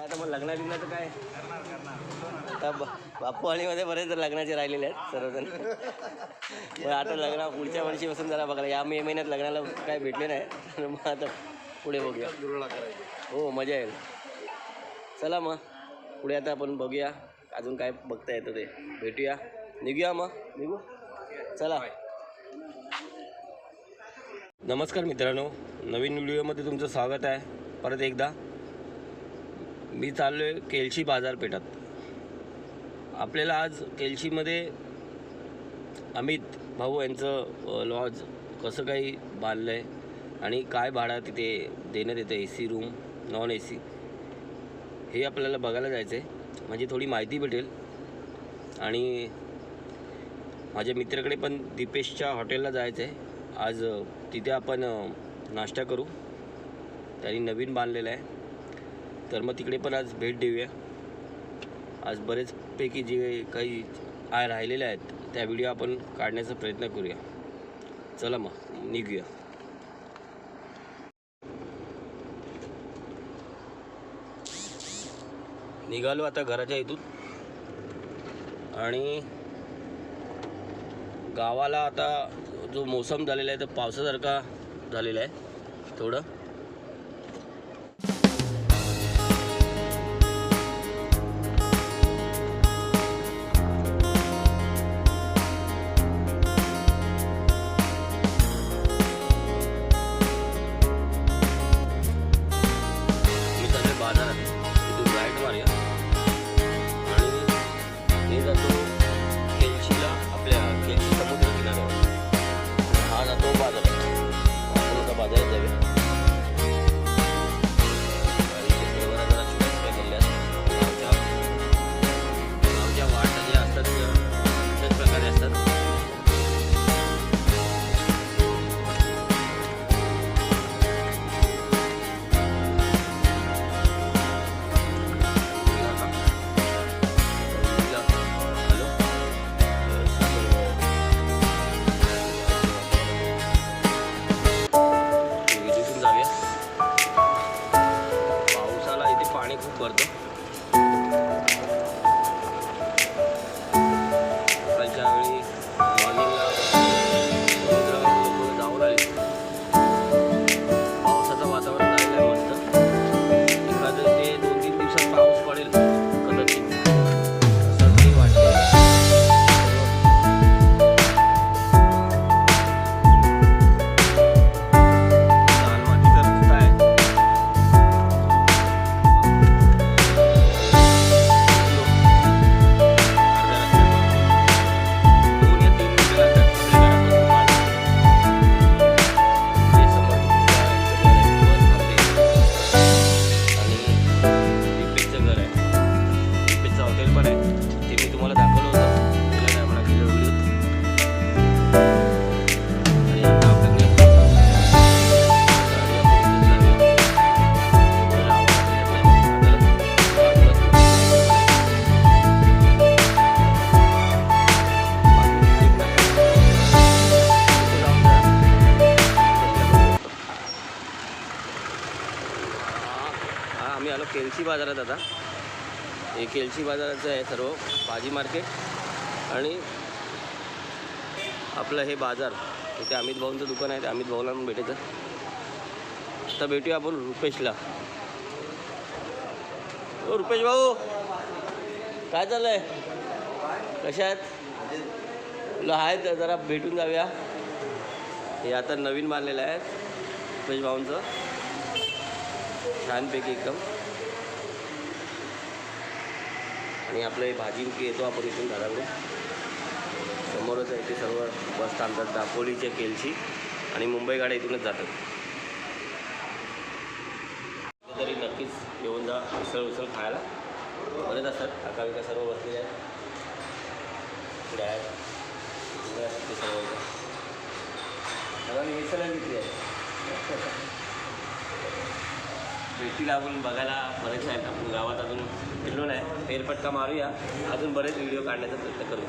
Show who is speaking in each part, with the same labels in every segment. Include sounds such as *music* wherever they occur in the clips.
Speaker 1: आता मग लग्ना बिग्नाचं काय? आता बापू आणि मध्ये बरेच लग्नाचे राहिलेले आहेत सर्वजण. *laughs* मग आता लग्न पुढच्या वर्षीपासून जरा बघायला या मे महिन्यात लग्नाला काय भेटले नाही. तर मग आता पुढे बघूया. हो मजा येईल. चला मग पुढे आता आपण बघूया अजून काय बघता येतं ते. भेटूया. निघूया मग निघू. चला. नमस्कार मित्रांनो नवीन व्हिडिओमध्ये तुमचं स्वागत आहे. परत एकदा. मी चाललो आहे केलशी बाजारपेठात. आपल्याला आज केलशीमध्ये अमित भाऊ यांचं लॉज कसं काही बांधलं आहे आणि काय भाडं तिथे देण्यात येतं A C room non A C हे आपल्याला बघायला जायचं आहे म्हणजे थोडी माहिती भेटेल. आणि माझ्या मित्राकडे पण दीपेशच्या हॉटेलला जायचं आहे आज तिथे आपण नाश्ता करू. त्यांनी नवीन बांधलेलं आहे. तर मग तिकडे पण आज भेट देऊया. आज बरेचपैकी जे काही आय राहिलेले आहेत त्या व्हिडिओ आपण काढण्याचा प्रयत्न करूया. चला मग निघूया. निघालो आता घराच्या इथून. आणि गावाला आता जो मोसम झालेला आहे तो पावसासारखा झालेला आहे थोडं. हे बाजाराचं आहे सर्व भाजी मार्केट आणि आपलं हे बाजार इथे अमित भाऊंचं दुकान आहे ते अमित भाऊला पण भेटायचं. तर भेटूया आपण रुपेशला. ओ रुपेश भाऊ काय चाललंय? कशा आहेत? तुला आहेत जरा भेटून जाऊया. हे आता नवीन मारलेलं आहे रुपेश भाऊंचं. छानपैकी एकदम. आणि आपलं हे भाजी येतो आपण इथून दादाकडून. समोरच आहे ते सर्व बस थांबतात दापोलीच्या केलची आणि मुंबई गाड्या इथूनच जातात. तरी नक्कीच येऊन जा उसळ उसळ खायला. बरेच असतात काका बिका सर्व बसलेले आहेत. पुढे आहेत. ते सर्व इथं. आता मी मिसळ घेतली आहे भेटीला आपण बघायला बरेच आहेत. आपण गावात अजून फिरलो नाही. फेरफटका मारूया. अजून बरेच व्हिडिओ काढण्याचा प्रयत्न करू.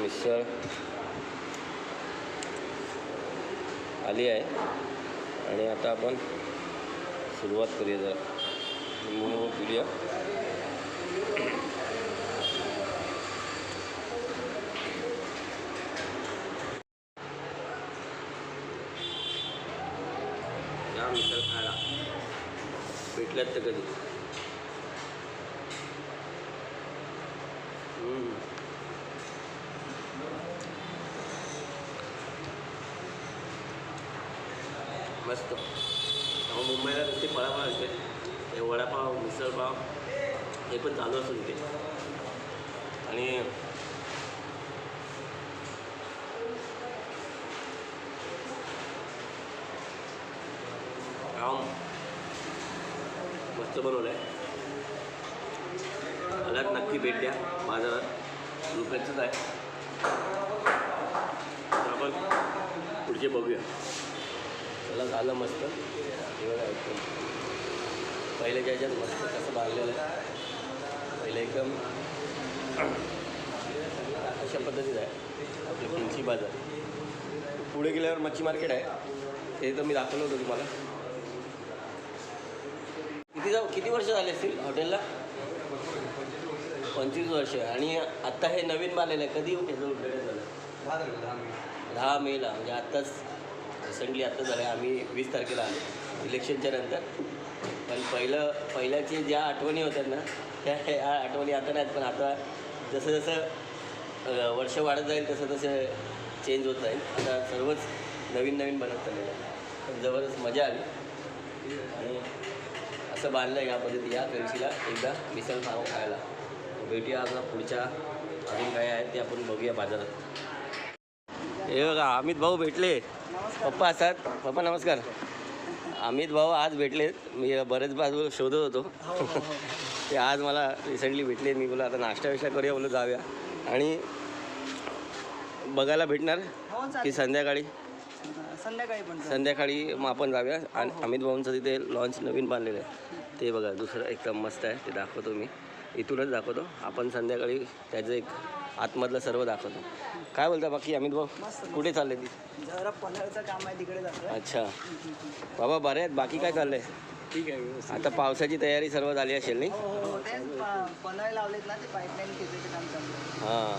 Speaker 1: मिसळ आली आहे. आणि आता आपण सुरुवात करूया जरा. लिंबू पिऊया या मिसळ खायला भेटल्यात तर कधी मस्त. अहो, मुंबईला नुसती पळापळ असते. ते वडापाव मिसळपाव हे पण चालू असून ते. आणि काम मस्त बनवलं आहे. मला नक्की भेट द्या बाजारात. रुपयाचंच आहे. तर आपण पुढचे बघूया. चला झालं मस्त. हे ज्या पहिल्याच्या ह्याच्यात मस्त कसं बांधलेलं आहे. पहिलं एकदम अशा पद्धतीत आहे. आपली किंची बाजार. पुढे गेल्यावर मच्छी मार्केट आहे. ते तर मी दाखवलं होतं तुम्हाला. जाऊ किती वर्ष झाले असतील हॉटेलला? पंचवीस वर्ष. आणि आत्ता हे नवीन बांधलेलं आहे. कधी त्याचं उद्घाटन झालं? दहा मेला म्हणजे आत्ताच रिसेंटली आत्ता झालं आहे आम्ही वीस तारखेला आलो. इलेक्शनच्या नंतर. पण पहिलं पहिल्याची ज्या आठवणी होत्या ना त्या ह्या आठवणी आता नाहीत. पण आता जसं जसं वर्ष वाढत जाईल तसं तसं चेंज होत जाईल. आता सर्वच नवीन नवीन बनत चाललेलं आहे. पण जबरदस्त मजा आली. आणि असं बांधलं या पद्धती या कळशीला एकदा मिसळ पाव खायला. भेटूया आपला पुढच्या अजून काय आहे ते आपण बघूया बाजारात. हे बघा अमित भाऊ भेटले. पप्पा असतात. पप्पा नमस्कार. अमित भाऊ आज भेटलेत मी बरेच बाजू शोधत होतो. ते आज मला रिसेंटली भेटले. मी बोला आता नाश्ता विष्टा करूया. बोलू जाऊया. आणि बघायला भेटणार
Speaker 2: हो
Speaker 1: की संध्याकाळी?
Speaker 2: संध्याकाळी पण.
Speaker 1: संध्याकाळी मग आपण जाऊया. आणि अमित भाऊंचं तिथे लॉन्च नवीन बांधलेलं आहे. ते बघा दुसरं एकदम मस्त आहे ते दाखवतो मी. इथूनच दाखवतो. आपण संध्याकाळी त्याचं एक आतमधलं सर्व दाखवतो. काय बोलता बाकी अमित भाऊ? कुठे चालले ती?
Speaker 2: जरा काम आहे तिकडे
Speaker 1: अच्छा. बाबा बरे आहेत? बाकी काय चाललंय?
Speaker 2: ठीक आहे
Speaker 1: आता पावसाची तयारी सर्व झाली असेल नाही?
Speaker 2: हो हो आहे.
Speaker 1: हां.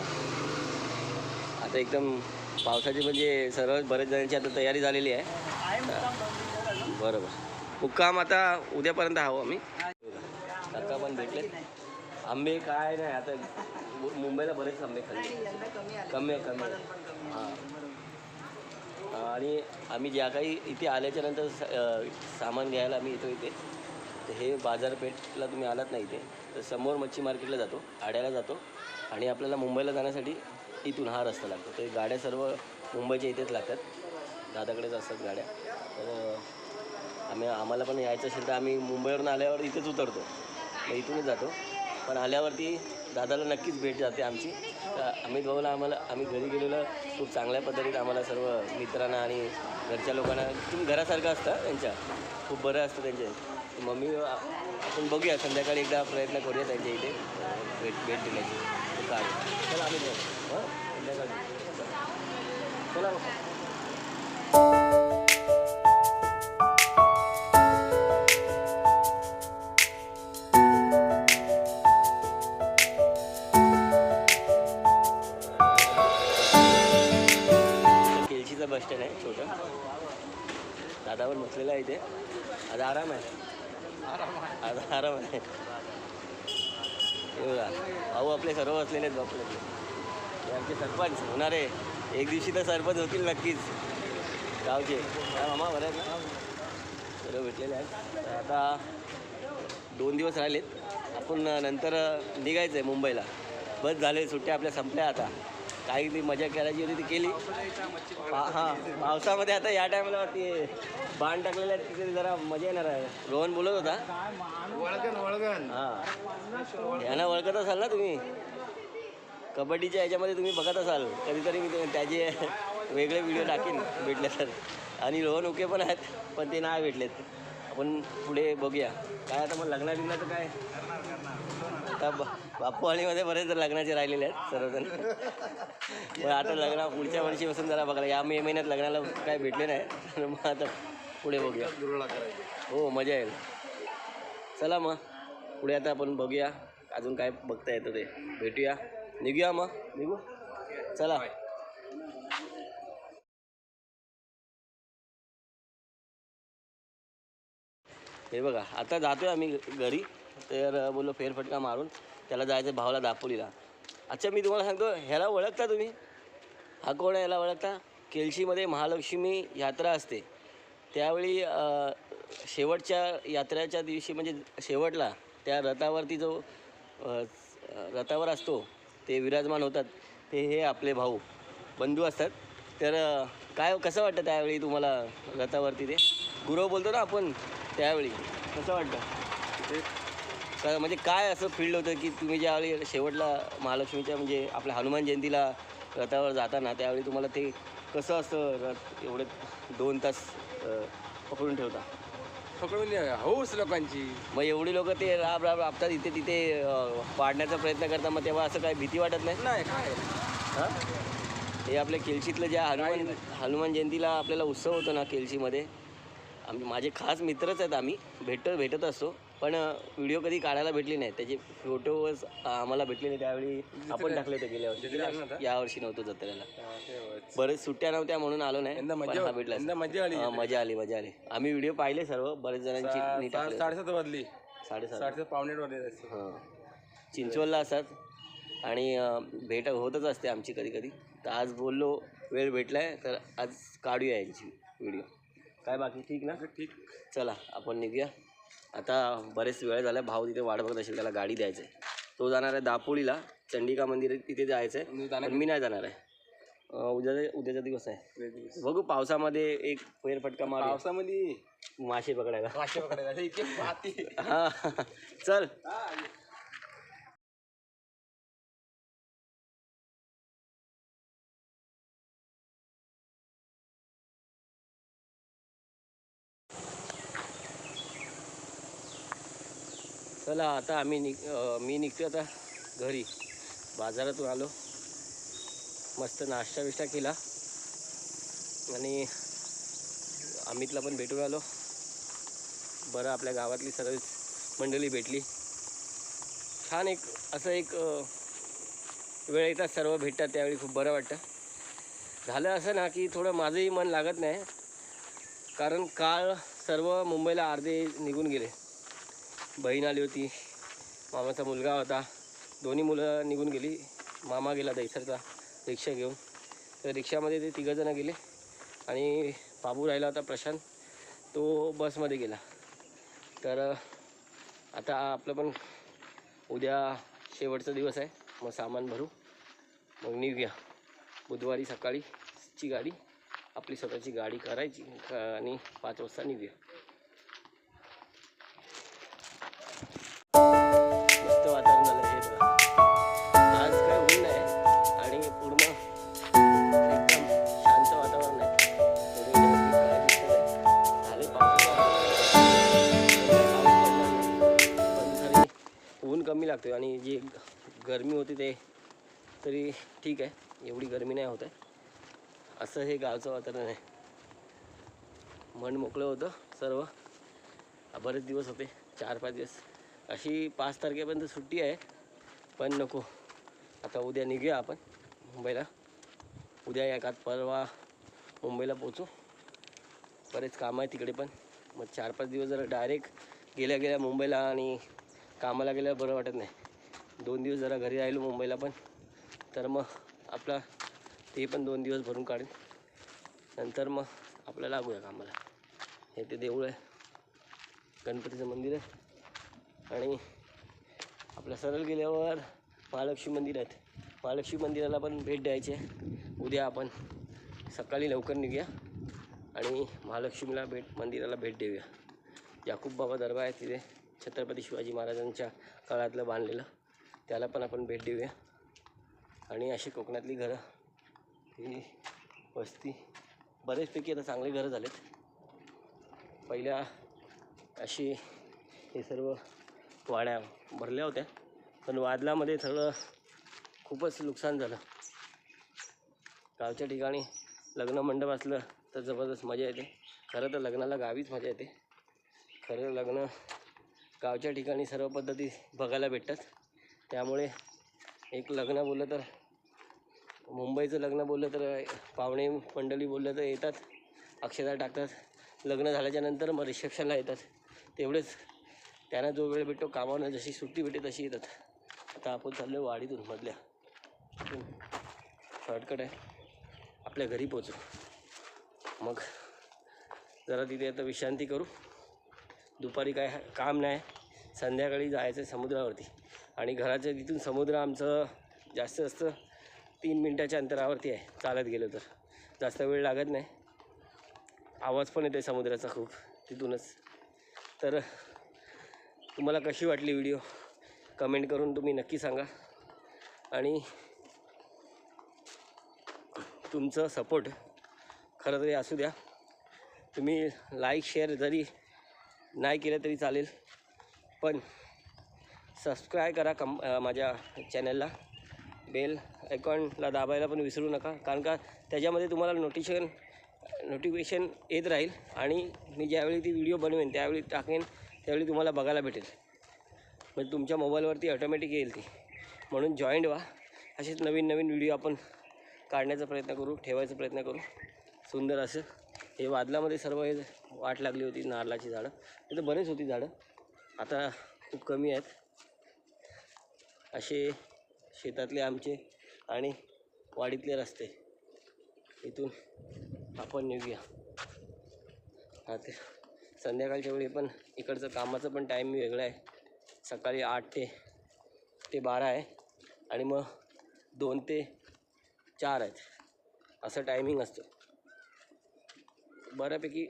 Speaker 1: आता एकदम पावसाची म्हणजे सर्व बरेच जणांची आता तयारी झालेली आहे. बरोबर. मुक्काम आता उद्यापर्यंत हवं आम्ही.
Speaker 2: हा.
Speaker 1: काका पण भेटले आंबे काय नाही आता मुंबईला बरेच आंबे खाल्ले.
Speaker 2: कमी
Speaker 1: आहे कमी हां. आणि आम्ही ज्या काही इथे आल्याच्यानंतर सामान घ्यायला आम्ही येतो इथे. तर हे बाजारपेठला तुम्ही आलात नाही इथे तर समोर मच्छी मार्केटला जातो आड्याला जातो. आणि आपल्याला मुंबईला जाण्यासाठी इथून हा रस्ता लागतो. तर गाड्या सर्व मुंबईच्या इथेच लागतात. दादाकडेच असतात गाड्या. तर आम्ही आम्हाला पण यायचं असेल तर आम्ही मुंबईवरून आल्यावर इथेच उतरतो. मग इथूनच जातो. पण आल्यावरती दादाला नक्कीच भेट जाते आमची. तर अमित भाऊला आम्हाला आम्ही घरी गेलेलं. खूप चांगल्या पद्धतीत आम्हाला सर्व मित्रांना आणि घरच्या लोकांना तुम्ही घरासारखं असतं त्यांच्या. खूप बरं असतं त्यांचे. मम्मी आपण बघूया. संध्याकाळी एकदा प्रयत्न करूया त्यांच्या इथे. भेट भेट देण्याची. काय चला अमित भाऊ. हां? संध्याकाळी. चला. केलशीचा स्टँड आहे छोटं. दादावर म्हटलेलं आहे ते. आता आराम आहे. आता आराम आहे. हे बघा. भाऊ आपले सर्व असलेले आहेत बापले आमचे सरपंच होणारे. एक दिवशी तर सरपंच होतील नक्कीच. गावचे. काय मामा बरं आहेत ना सर्व भेटलेले आहेत. तर आता दोन दिवस राहिलेत. आपण नंतर निघायचं आहे मुंबईला. बस झाले सुट्ट्या आपल्या संपल्या आता. काही ती मजा करायची होती ती केली. हां पावसामध्ये आता या टायमाला ते बाण टाकलेले आहेत तिथे जरा मजा येणार आहे. रोहन बोलत होता.
Speaker 3: वळगण वळगण
Speaker 1: हां. यांना ओळखत असाल ना तुम्ही? कबड्डीच्या ह्याच्यामध्ये तुम्ही बघत असाल. कधीतरी मी ते- त्याचे वेगळे व्हिडिओ टाकेन भेटले तर आणि रोहन उके पण आहेत पण ते नाही भेटलेत. आपण पुढे बघूया. काय आता मग लग्ना बिग्नाचं काय? आता बापू बरेच लग्नाचे राहिलेले आहेत सर्वजण. मग आता लग्न पुढच्या वर्षीपासून जरा बघायला या मे महिन्यात लग्नाला काय भेटले नाही. तर मग आता पुढे बघूया. हो मजा येईल. चला मग पुढे आता आपण बघूया अजून काय बघता येतं ते. भेटूया. निघूया मग. निघू. चला. हे बघा आता जातोय आम्ही घरी. तर बोललो फेरफटका मारून त्याला जायचं भावाला दापोलीला. अच्छा मी तुम्हाला सांगतो ह्याला ओळखता तुम्ही? हा कोण आहे याला ओळखता? केळशीमध्ये महालक्ष्मी यात्रा असते. त्यावेळी शेवटच्या यात्रेच्या दिवशी म्हणजे शेवटला त्या रथावरती जो रथावर असतो ते विराजमान होतात. ते हे आपले भाऊ बंधू असतात. तर काय कसं वाटतं त्यावेळी तुम्हाला रथावरती ते? गुरव बोलतो ना आपण त्यावेळी. कसं वाटतं? ते का म्हणजे काय असं फील्ड होतं की तुम्ही ज्यावेळी शेवटला महालक्ष्मीच्या म्हणजे आपल्या हनुमान जयंतीला रथावर जाताना त्यावेळी तुम्हाला ते कसं असं रथ एवढे दोन तास पकडून ठेवता?
Speaker 3: पकडून हौस लोकांची.
Speaker 1: मग एवढी लोक ते राब राब राबतात इथे तिथे पाडण्याचा प्रयत्न करतात मग तेव्हा असं काय भीती वाटत नाही?
Speaker 3: नाही काय?
Speaker 1: हां? हे आपल्या केलशीतलं ज्या हनुमान हनुमान जयंतीला आपल्याला उत्सव होतो ना केलशीमध्ये आम्ही माझे खास मित्रच आहेत आम्ही भेट भेटत असतो. पण व्हिडिओ कधी काढायला भेटली नाही. त्याचे फोटोज आम्हाला भेटले नाही. त्यावेळी आपण टाकले होते गेल्या वर्षी? या वर्षी नव्हतं जत्रेला. बरेच सुट्ट्या नव्हत्या म्हणून आलो नाही भेटला
Speaker 3: मजा आली.
Speaker 1: मजा आली आम्ही व्हिडिओ पाहिले सर्व बरेच जणांची
Speaker 3: साडेसात वाजली.
Speaker 1: साडेसात.
Speaker 3: साडेसात पावणे वाजले.
Speaker 1: हां. चिंचवडला असतात. आणि भेट होतच असते आमची कधी कधी. तर आज बोललो वेळ भेटलाय तर आज काढूया यांची व्हिडिओ. काय बाकी? ठीक ना?
Speaker 3: ठीक.
Speaker 1: चला आपण निघूया. आता बरेच वेळ झाला भाऊ तिथे वाट बघत असेल त्याला गाडी द्यायचं आहे तो जाणार आहे दापोलीला चंडिका मंदिर तिथे जायचं आहे मी नाही जाणार आहे. उद्या उद्याचा दिवस आहे. बघू पावसामध्ये एक फेरफटका मारू.
Speaker 3: पावसामध्ये?
Speaker 1: मासे पकडायला.
Speaker 3: मासे पकडायला.
Speaker 1: हा चल. चला आता आम्ही निघ मी निघतो आता घरी. बाजारातून आलो. मस्त नाश्ता बिष्टा केला. आणि अमितला पण भेटून आलो. बरं आपल्या गावातली सर्व मंडळी भेटली. छान एक असं एक वेळ येतात सर्व भेटतात त्यावेळी खूप बरं वाटतं. झालं असं ना की थोडं माझंही मन लागत नाही. कारण काळ सर्व मुंबईला अर्धे निघून गेले. बहीण आली होती. मामाचा मुलगा होता. दोन्ही मुलं निघून गेली. मामा गेला दैसरचा रिक्षा घेऊन. तर रिक्षामध्ये ते तिघंजणं गेले. आणि बाबू राहिला होता प्रशांत. तो बसमध्ये गेला. तर आता आपलं पण उद्या शेवटचा दिवस आहे. मग सामान भरू. मग निघूया. बुधवारी सकाळीची गाडी. आपली स्वतःची गाडी करायची. आणि पाच वाजता निघूया. कमी लागते आणि जी गरमी होती ते तरी ठीक आहे. एवढी गरमी नाही होत आहे. असं हे गावचं वातावरण आहे. मन मोकळं होतं सर्व. बरेच दिवस होते. चार पाच दिवस. अशी पाच तारखेपर्यंत सुट्टी आहे. पण नको. आता उद्या निघूया आपण मुंबईला. उद्या एकात परवा मुंबईला पोचू. बरेच काम आहे तिकडे पण. मग चार पाच दिवस जरा डायरेक्ट गेल्या गेल्या मुंबईला आणि कामाला गेल्यावर बरं वाटत नाही. दोन दिवस जरा घरी राहिलो मुंबईला पण. तर मग आपला ते पण दोन दिवस भरून काढेन. नंतर मग आपल्या लागूया कामाला. हे ते देऊळ आहे. गणपतीचं मंदिर आहे. आणि आपल्या सरळ गेल्यावर महालक्ष्मी मंदिर आहेत. महालक्ष्मी मंदिराला पण भेट द्यायची आहे. उद्या आपण सकाळी लवकर निघूया. आणि महालक्ष्मीला भेट मंदिराला भेट देऊया. याकूब बाबा दरबार आहे तिथे. छत्रपती शिवाजी महाराजांच्या काळातलं बांधलेलं. त्याला पण आपण भेट देऊया. आणि अशी कोकणातली घरं ही वस्ती बरेचपैकी आता चांगले घरं झालेत. पहिल्या अशी हे सर्व वाड्या भरल्या होत्या. पण वादलामध्ये थोडं खूपच नुकसान झालं. गावच्या ठिकाणी लग्न मंडप असलं तर जबरदस्त मजा येते. खरं तर लग्नाला गावीच मजा येते. खरं लग्न गावच्या ठिकाणी सर्व पद्धती बघायला भेटतात. त्यामुळे एक लग्न बोललं तर मुंबईचं लग्न बोललं तर पाहुणे मंडळी बोललं तर येतात अक्षता टाकतात. लग्न झाल्याच्यानंतर मग रिसेप्शनला येतात. तेवढेच त्यांना जो वेळ भेटतो कामावर जशी सुट्टी भेटते तशी येतात. आता आपण चाललो वाडीतून मधल्या. शॉर्टकट आहे. आपल्या घरी पोचू मग जरा तिथे आता विश्रांती करू. दुपारी काय काम नाही. संध्याकाळी जायचं आहे समुद्रावरती. आणि घराच्या तिथून समुद्र आमचं जास्त जास्त तीन मिनटाच्या अंतरावरती आहे. चालत गेलो तर. जास्त वेळ लागत नाही. आवाज पण येते समुद्राचा खूप तिथूनच. तर तुम्हाला कशी वाटली व्हिडिओ? कमेंट करून तुम्ही नक्की सांगा. आणि तुमचं सपोर्ट खरं तरी असू द्या. तुम्ही लाईक शेअर जरी नाही केलं तरी चालेल. पण सबस्क्राईब करा कम माझ्या चॅनलला बेल आयकॉनला दाबायला पण विसरू नका. कारण का त्याच्यामध्ये तुम्हाला नोटिफिकेशन नोटिफिकेशन येत राहील आणि मी ज्यावेळी ती व्हिडिओ बनवेन त्यावेळी टाकेन त्यावेळी तुम्हाला बघायला भेटेल. म्हणजे तुमच्या मोबाईलवरती ऑटोमॅटिक येईल ती. म्हणून जॉईंट व्हा. असेच नवीन नवीन व्हिडिओ आपण काढण्याचा प्रयत्न करू ठेवायचा प्रयत्न करू. सुंदर असं. हे वादलामध्ये सर्व हे वाट लागली होती नारळाची झाडं. तिथं बरेच होती झाडं. आता खूप कमी आहेत. असे शेतातले आमचे आणि वाडीतले रस्ते. इथून आपण निघूया. हा ते संध्याकाळच्या वेळी पण इकडचं कामाचं पण टाईम वेगळं आहे. सकाळी आठ ते ते बारा आहे. आणि मग दोन ते चार आहेत. असं टायमिंग असतं. बऱ्यापैकी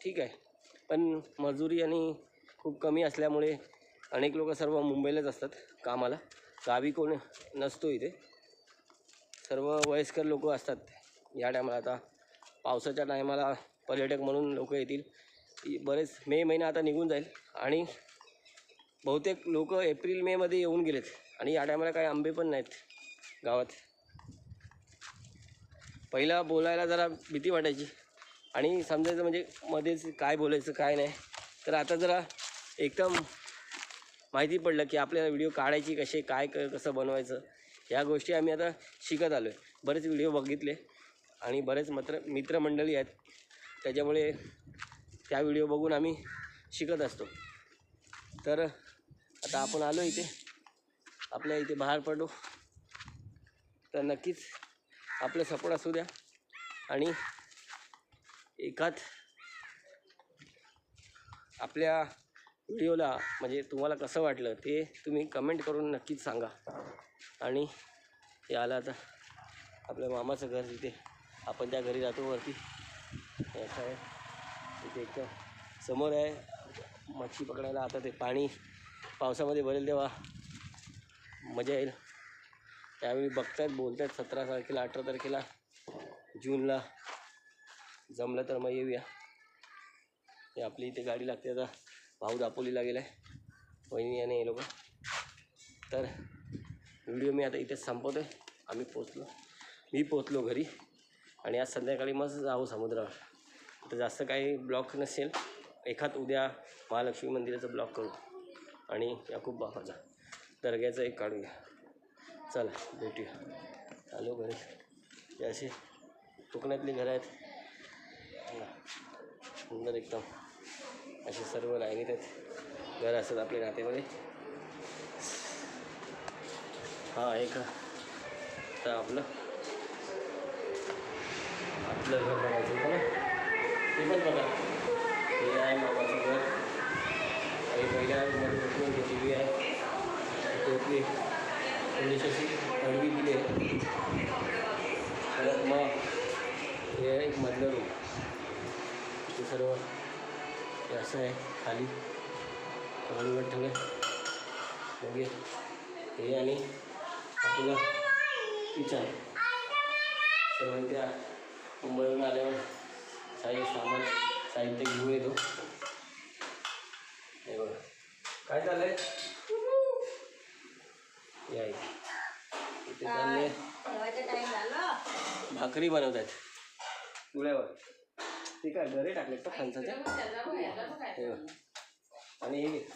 Speaker 1: ठीक आहे. पण मजुरी आणि खूप कमी असल्यामुळे अनेक लोक सर्व मुंबईलाच असतात कामाला. गावी कोण नसतो इथे. सर्व वयस्कर लोक असतात या टायमाला. आता पावसाच्या टायमाला पर्यटक म्हणून लोक येतील. बरेच मे महिना आता निघून जाईल. आणि बहुतेक लोक एप्रिल मेमध्ये येऊन गेलेत. आणि या टायमाला काही आंबे पण नाहीत गावात. पहिला बोलायला जरा भीती वाटायची. आणि समजायचं म्हणजे मध्येच काय बोलायचं काय नाही. तर आता जरा एकदम माहिती पडलं की आपल्याला व्हिडिओ काढायची कसे काय क कसं बनवायचं या गोष्टी आम्ही आता शिकत आलो आहे बरेच व्हिडिओ बघितले आणि बरेच मित्र मित्रमंडळी आहेत. त्याच्यामुळे त्या व्हिडिओ बघून आम्ही शिकत असतो. तर आता आपण आलो इथे. आपल्या इथे बाहेर पडलो तर नक्कीच आपलं सपोर्ट असू द्या. आणि एकात आपल्या व्हिडिओला म्हणजे तुम्हाला कसं वाटलं ते तुम्ही कमेंट करून नक्कीच सांगा. आणि हे आलं आता आपल्या मामाचं घर तिथे. आपण त्या घरी जातो वरती. असं आहे तिथे एकदम समोर आहे. मच्छी पकडायला आता ते पाणी पावसामध्ये भरेल तेव्हा मजा येईल. त्यावेळी बघतायत बोलतायत सतरा तारखेला अठरा तारखेला जूनला. जमलं तर मग येऊया. हे आपली इथे गाडी लागते आता. भाऊ दापोलीला गेला आहे वहिनी आणि हे लोक. तर व्हिडिओ मी आता इथेच संपवतो आहे आम्ही पोचलो. मी पोचलो घरी. आणि आज संध्याकाळी मग जाऊ समुद्रावर. तर जास्त काही ब्लॉक नसेल. एखाद उद्या महालक्ष्मी मंदिराचा ब्लॉक करू. आणि याकूब बाबाचा दर्ग्याचा एक काढूया चला भेटूया. आलो घरी. हे असे कोकणातली घरं आहेत. सुंदर एकदम. असे सर्व लाईनीत आहेत. घर असतात आपल्या नातेमध्ये हा एक. तर आपलं. आपलं घर बघायचं होतं ना? ते पण बघा. हे आहे मामाचं घर. आणि पहिल्या मध्ये टी व्ही आहे. टोपली. थोडीशी अशी हळवी दिली आहे. परत मग हे एक मधलं रूम. सर्व. हे असं आहे खाली. रंगट ठेवले. मग हे- आणि आपलं किचन. सर्व त्या मुंबईहून आल्यावर काही सामान साहित्य घेऊन येतो. हे बघा. काय चाललंय? या इथे. चालले भाकरी बनवत आहेत ते काय गरे टाकलेत का फणसाच्या हे. बघ. आणि हे.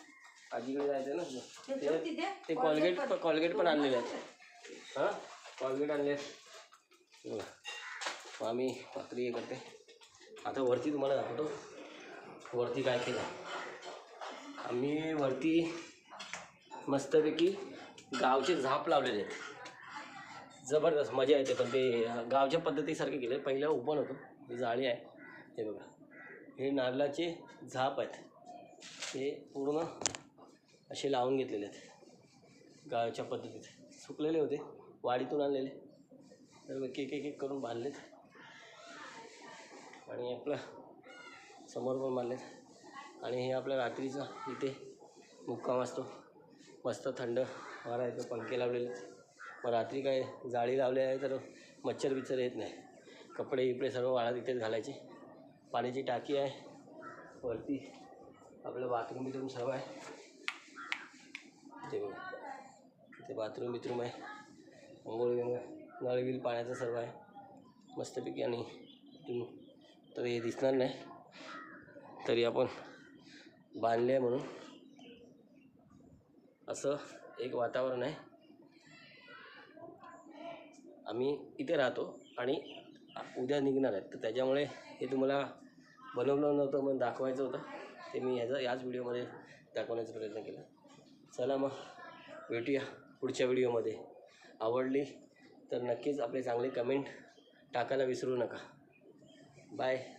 Speaker 1: आजीकडे जायचं ना ते ते कॉलगेट पण कॉलगेट पण आणलेले आहेत. हां? कॉलगेट आणले आहेत. बघा. आम्ही भाकरी हे करते. आता वरती तुम्हाला दाखवतो. वरती काय केलं. आम्ही वरती मस्तपैकी गावचे झाप लावलेले आहेत. जबरदस्त मजा येते पण ते गावच्या पद्धतीसारखे केले. पहिलं ओपन होतं. ही जाळी आहे. हे बघा. हे नारळाचे झाप आहेत. ते पूर्ण असे लावून घेतलेले आहेत. गावच्या पद्धतीत. सुकलेले होते. वाडीतून आणलेले. तर मग एक एक एक करून बांधलेत. आणि आपलं समोर पण बांधलेत. आणि हे आपल्या रात्रीचा इथे मुक्काम असतो. मस्त थंड वारा येतो पंखे लावलेले आहेत. मग रात्री काय जाळी लावली आहे तर मच्छर बिच्छर येत नाही. कपडे इपडे सर्व वाळा तिथेच घालायचे. पाण्याची टाकी आहे. वरती आपलं बाथरूम बिथरूम सर्व आहे. ते बघा. बाथरूम बिथरूम आहे. अंघोळ बिंघोळ नळ बिल पाण्याचं सर्व आहे. मस्तपैकी आणि इथून तर हे दिसणार नाही. तरी आपण बांधले आहे म्हणून. असं एक वातावरण आहे. आम्ही इथे राहतो आणि उद्या निघणार आहेत तर त्याच्यामुळे हे तुम्हाला बनवलं नव्हतं मग दाखवायचं होतं. ते मी ह्याचा याच व्हिडिओमध्ये दाखवण्याचा प्रयत्न केला. चला मग भेटूया पुढच्या व्हिडिओमध्ये. आवडली तर नक्कीच आपले चांगले कमेंट टाकायला विसरू नका. बाय.